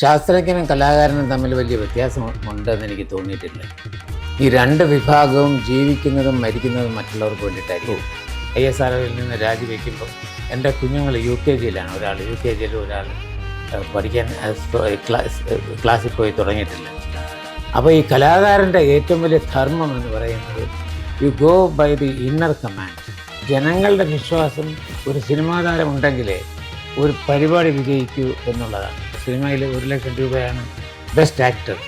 ശാസ്ത്രജ്ഞനും കലാകാരനും തമ്മിൽ വലിയ വ്യത്യാസം ഉണ്ടെന്ന് എനിക്ക് തോന്നിയിട്ടില്ല. ഈ രണ്ട് വിഭാഗവും ജീവിക്കുന്നതും മരിക്കുന്നതും മറ്റുള്ളവർക്ക് വേണ്ടിയിട്ടായിരിക്കും. ഐ എസ് ആർ ഒയിൽ നിന്ന് രാജിവെക്കുമ്പോൾ എന്റെ കുഞ്ഞുങ്ങൾ യു കെ ജിയിലാണ്. ഒരാൾ യു കെ ജിയിൽ ഒരാൾ പഠിക്കാൻ ക്ലാസ്സിൽ പോയി തുടങ്ങിയിട്ടില്ല. അപ്പോൾ ഈ കലാകാരന്റെ ഏറ്റവും വലിയ ധർമ്മം എന്ന് പറയുന്നത് you go by the inner command ജനങ്ങളുടെ വിശ്വാസം ഒരു സിനിമാ താരം ഉണ്ടെങ്കിലേ ഒരു പരിപാടി വിജയിക്കൂ എന്നുള്ളതാണ്. സിനിമയിൽ ഒരു ലക്ഷം രൂപയാണ് ബെസ്റ്റ് ആക്ടർ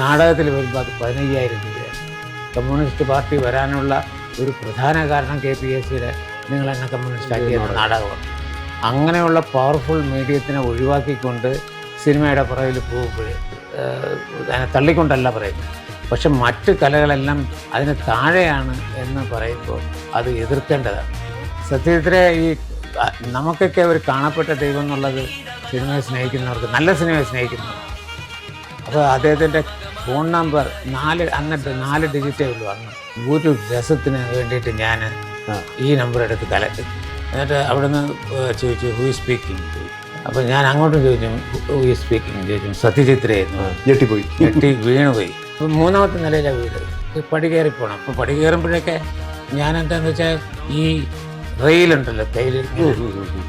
നാടകത്തിൽ വരുമ്പോൾ അത് പതിനയ്യായിരം രൂപയാണ്. കമ്മ്യൂണിസ്റ്റ് പാർട്ടി വരാനുള്ള ഒരു പ്രധാന കാരണം കെ പി എസ് സിയുടെ നിങ്ങൾ എന്നെ കമ്മ്യൂണിസ്റ്റ് ആക്കിയ നാടകമാണ്. അങ്ങനെയുള്ള പവർഫുൾ മീഡിയത്തിനെ ഒഴിവാക്കിക്കൊണ്ട് സിനിമയുടെ പുറകിൽ പോകുമ്പോൾ അതിനെ തള്ളിക്കൊണ്ടല്ല പറയുന്നത്. പക്ഷെ മറ്റ് കലകളെല്ലാം അതിന് താഴെയാണ് എന്ന് പറയുമ്പോൾ അത് എതിർക്കേണ്ടതാണ്. സത്യത്തിലെ ഈ നമുക്കൊക്കെ ഒരു കാണപ്പെട്ട ദൈവം എന്നുള്ളത് സിനിമയെ സ്നേഹിക്കുന്നവർക്ക് നല്ല സിനിമയെ സ്നേഹിക്കുന്നവർ അപ്പോൾ അദ്ദേഹത്തിന്റെ ഫോൺ നമ്പർ നാല് അന്നിട്ട് നാല് ഡിജിറ്റേ ഉള്ളൂ. അന്ന് ഒരു രസത്തിന് വേണ്ടിയിട്ട് ഞാൻ ഈ നമ്പർ എടുത്ത് കലക്കി. എന്നിട്ട് അവിടുന്ന് ചോദിച്ചു ഹൂ സ്പീക്കിംഗ് അപ്പോൾ ഞാൻ അങ്ങോട്ടും ചോദിച്ചു ഹൂ സ്പീക്കിംഗ് ചോദിച്ചു. സത്യചിത്രയായിരുന്നു ഞെട്ടിപ്പോയി. ഞെട്ടി വീണുപോയി. അപ്പോൾ മൂന്നാമത്തെ നിലയിലാണ് വീട്. പടി കയറി പോകണം അപ്പോൾ പടി കയറുമ്പോഴൊക്കെ ഞാൻ എന്താണെന്ന് വെച്ചാൽ ഈ റെയിലുണ്ടല്ലോ തേയില.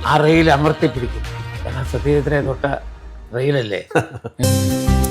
ആ റെയിൽ അമർത്തി പിടിക്കും കാരണം സത്യചിത്രയെ തൊട്ട റെയിലല്ലേ?